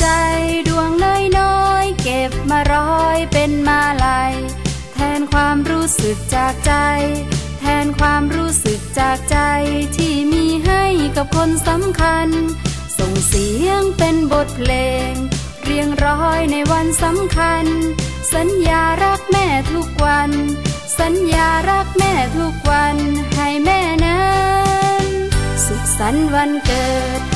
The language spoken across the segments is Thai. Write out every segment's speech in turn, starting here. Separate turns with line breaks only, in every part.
ใจดวงน้อยโนยเก็บมาร้อยเป็นมาลัย แทนความรู้สึกจากใจ แทนความรู้สึกจากใจที่มีให้กับคนสำคัญ ส่งเสียงเป็นบทเพลง เรียงร้อยในวันสำคัญ สัญญารักแม่ทุกวัน สัญญารักแม่ทุกวันให้แม่นั้น สุขสันต์วันเกิด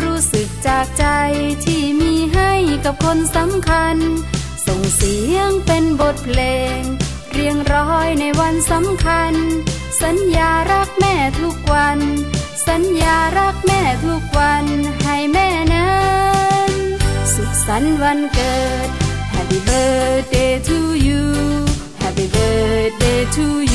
้สึกจากใจที่มีให้กับคนสำคัญ ส่งเสียงเป็นบทเพลง เรียงร้อยในวันสำคัญ สัญญารักแม่ทุกวัน สัญญารักแม่ทุกวันให้แม่นั้น สุขสันต์วันเกิด Happy birthday to you Happy birthday to you